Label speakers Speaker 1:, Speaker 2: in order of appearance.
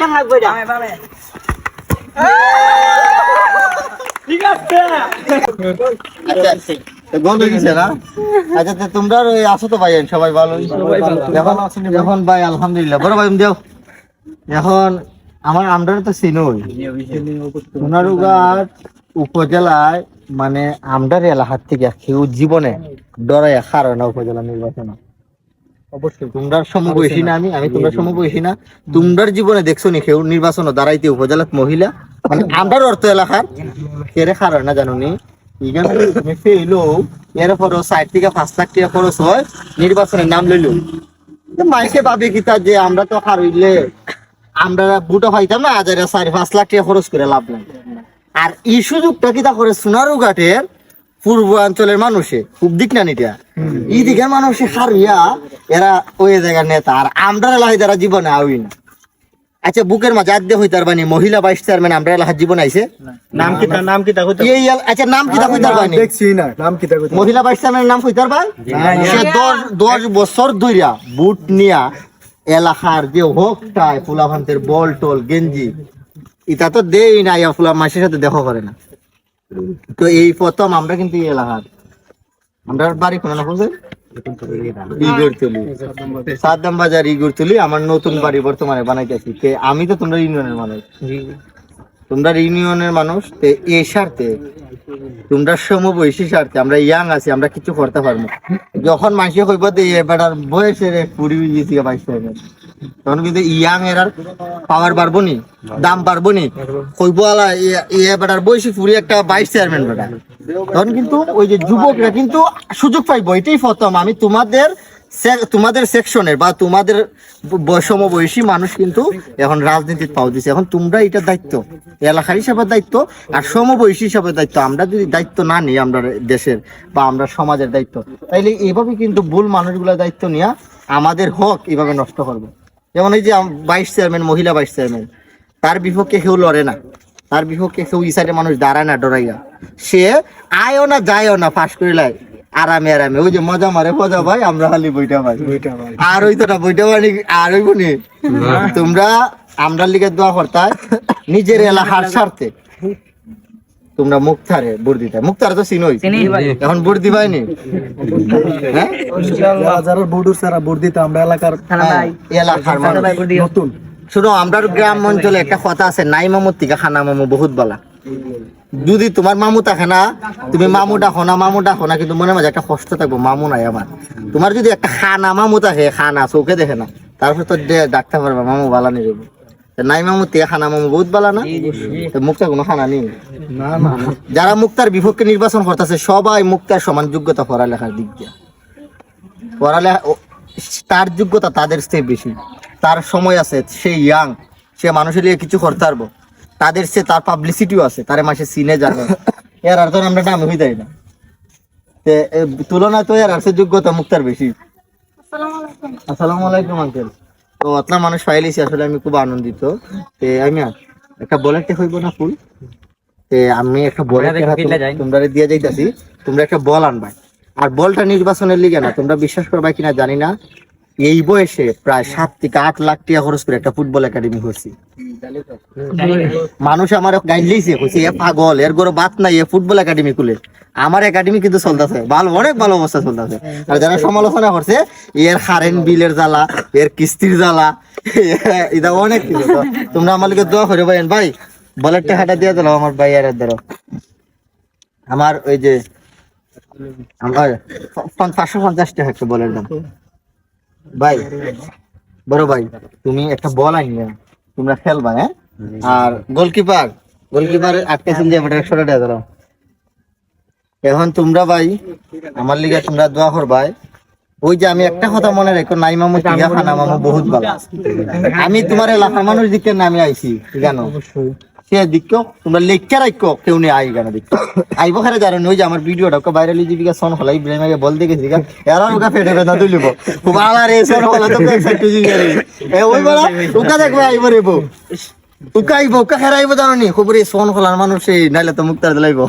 Speaker 1: কেন লাগবে এটা
Speaker 2: ঠিক আছে।
Speaker 3: আচ্ছা গোল হয়ে? গেছে না আচ্ছা তো তোমরা আসো তো ভাই সবাই ভালো? এখন এখন ভাই আলহামদুলিল্লাহ। বড় ভাই দেও এখন আমার আমরা তো চিনোই সোনারুঘাট উপজেলায় মানে আমরার এলাকার থেকে কেউ জীবনে ডরাই খারো না উপজেলা নির্বাচন। অবশ্যই। তোমরার সমবয়সী না আমি আমি তোমরা সমবয়সী না। তোমরার জীবনে দেখছ নি কেউ নির্বাচন দাঁড়াইতে উপজেলাত মহিলা? মানে আমরার অর্থ এলাকার? কেরে খারো না জানো নি? ইগান তুমি ফেইলো এর পরও ষাট থেকে পাঁচ লাখ টাকা খরচ হয় নির্বাচনের নাম লইলো মাইসে ভাবে কি তা যে আমরা তো হারইলে আমরা বুটো পাইতাম না হাজারে চারি পাঁচ লাখ টাকা খরচ করে লাভ নাই। আর এই সুযোগটা কি তা করে সোনারু ঘাটের পূর্বাঞ্চলের মানুষে? খুব দিক না নিটা? এই দিকের মানুষে হারিয়া এরা ওই জায়গার নেতা। আর আমরা এলাকায় যারা জীবনে আউই না আচ্ছা বুকের মাঝে আদ্য হইতার বানি মহিলা ভাইস চেয়ারম্যান আমরা এলাকার জীবন আইছে?
Speaker 2: নাম কি তার নাম কি তা কইতে
Speaker 3: এই আচ্ছা নাম কি তা হইতার বানি
Speaker 2: দেখছি না নাম কি তা কইতে
Speaker 3: মহিলা ভাইস চেয়ারম্যানের নাম কইতার ভাই সে দশ দশ বছর ধইরা বুট নিয়া এলাকার যে হোকটায় ফুলাভান্তের বল টল গেঞ্জি এটা তো দেই না ইয়া ফুলা মাসের সাথে দেখা করে না। তো এই প্রথম আমরা কিন্তু এই এলাকার। আমরা বাড়ি কোনো না সাদ্দাম বাজার ইগরতলি আমার নতুন বাড়ি বর্তমানে বানাইতেছি। তে আমি তো তোমরা ইউনিয়নের মানুষ। তোমরা ইউনিয়নের মানুষ তে স্বার্থে তোমরা সমবয়সী স্বার্থে আমরা ইয়াং আছি আমরা কিছু করতে পারব। যখন মানুষে কইব যে এবার বয়সের কুড়ি গেছি বাইশ তখন কিন্তু ইয়াং এর পাওয়ার বাড়বো নি, দাম বাড়বো নি। কইব আলা এবার বয়সী পুরি একটা চেয়ারম্যান বেটা। তখন কিন্তু ওই যে যুবকরা কিন্তু সুযোগ এটাই প্রথম। আমি তোমাদের তোমাদের সেকশনের বা তোমাদের সমবয়সী মানুষ কিন্তু এখন রাজনীতির পাও দিছে। এখন তোমরা এটা দায়িত্ব, এলাকার হিসাবে দায়িত্ব আর সমবয়সী হিসাবে দায়িত্ব। আমরা যদি দায়িত্ব না নিই আমরা দেশের বা আমরা সমাজের দায়িত্ব, তাইলে এইভাবে কিন্তু ভুল মানুষগুলো দায়িত্ব নিয়ে আমাদের হক এইভাবে নষ্ট করবে। যেমন এই যে বাইশ চেয়ারম্যান মহিলা বাইশ চেয়ারম্যান তার বিপক্ষে কেউ লড়ে না। তার বিপক্ষে কেউ ইসাইডে মানুষ দাঁড়ায় না ডরাইয়া সে আয়ও না যায়ও না ফাঁস করে লাই আরামে আরামে। ওই যে মজা মারে মজা ভাই আমরা খালি বইটা ভাই। আর ওই তো না বইটা মানে আর ওই বনি তোমরা আমরা লিগে দোয়া করতাই নিজের এলাকার স্বার্থে। তোমরা মুক্তারে বুট দিতে মুক্তার তো চিনই। এখন বুট দিবাইনি হ্যাঁ?
Speaker 2: যারা যারা সারা বুট দিতে আমরা এলাকার
Speaker 3: হ্যাঁ, এলাকার
Speaker 2: নতুন।
Speaker 3: শুনো আমরা গ্রাম অঞ্চলে একটা কথা আছে নাই মামুর থেকে খানা মামু বহুত বলা। যদি তোমার মামু থাকে না তুমি মামু ডাকো না মামু ডাকো না কিন্তু মনে মাঝে একটা কষ্ট থাকব মামু নাই আমার। তোমার যদি একটা খানা মামু থাকে খানা চোখে দেখে না তারপর তো দে- ডাকতে পারবা মামু বালা নিয়ে নাই মামু থেকে খানা মামু বহুত বালা না? মুক্তার কোনো খানা নেই।
Speaker 2: না না
Speaker 3: যারা মুক্তার বিপক্ষে নির্বাচন করতেছে সবাই মুক্তার সমান যোগ্যতা পড়ালেখার দিক দিয়ে। পড়ালেখা তার যোগ্যতা তাদের চেয়ে বেশি। তার সময় আছে সে ইয়াং সে মানুষের লিয়ে কিছু করতে পারব। তাদের সে তার পাবলিসিটিও আছে তার মাসে সিনে যাবে এর আর তো আমরা নামে হয়ে যাই না। তে এ, তুলনায় তো এর আর সে যোগ্যতা মুক্তার বেশি। আসসালামু আলাইকুম। আঙ্কেল তো আপনার মানুষ পাইলেছি আসলে আমি খুব আনন্দিত। তে আমি একটা বলারটা হইব না ফুল। আমি একটা বলার তোমরা দিয়ে যাইতাছি। তোমরা একটা বল আনবা আর বলটা নির্বাচনের লিগে না তোমরা বিশ্বাস করবা কিনা জানি না। এই বয়সে প্রায় সাত থেকে আট লাখ টাকা খরচ করে একটা ফুটবল একাডেমি করছি মানুষ আমার গাইড লিয়েছে কইছে, এ পাগল, এর গরো বাত নাই, এ ফুটবল একাডেমি খুলে। আমার একাডেমি কিন্তু চলতেছে, ভালো, অনেক ভালো অবস্থা চলতেছে। আর যারা সমালোচনা করছে, এর কারেন্ট বিলের জ্বালা, এর কিস্তির জ্বালা এটা অনেক তোমরা আমার লিগে দোয়া করে ভাই ভাই, বলের টাকাটা দিয়ে দিলাম আমার ভাই আর ধরো। আমার ওই যে, আমার পাঁচশো পঞ্চাশ টাকা একটা বলের দাম। ভাই, বড় ভাই, তুমি একটা বল তোমরা খেলবা হ্যাঁ? আর গোলকিপার গোলকিপার যে এখন তোমরা ভাই, আমার লিগে তোমরা দোয়া করবাই ওই যে আমি একটা কথা মনে রেখো নাই মামু টিকা খানা মামু বহুত ভালো। আমি তোমার এলাকার মানুষ দিকে নামে আইছি, জানো? সে দেখো, তোমরা লেখকে রাখো, কেউ নেই আই কেন দেখো। আইব খারে জানো ওই যে আমার ভিডিওটা ওকে ভাইরাল জীবিকা সন হলাই ইব্রাহিম আগে বল দেখেছি গা। এরা ওকে ফেটে তুলিব খুব সন তো গেছে এ ওই বলা, ওকে দেখবে, আইব রেব ওকে আইব উকা খেরাইব জানো নি? খুব রে সন হলার মানুষ নাইলে তো মুক্তার দিলাইব।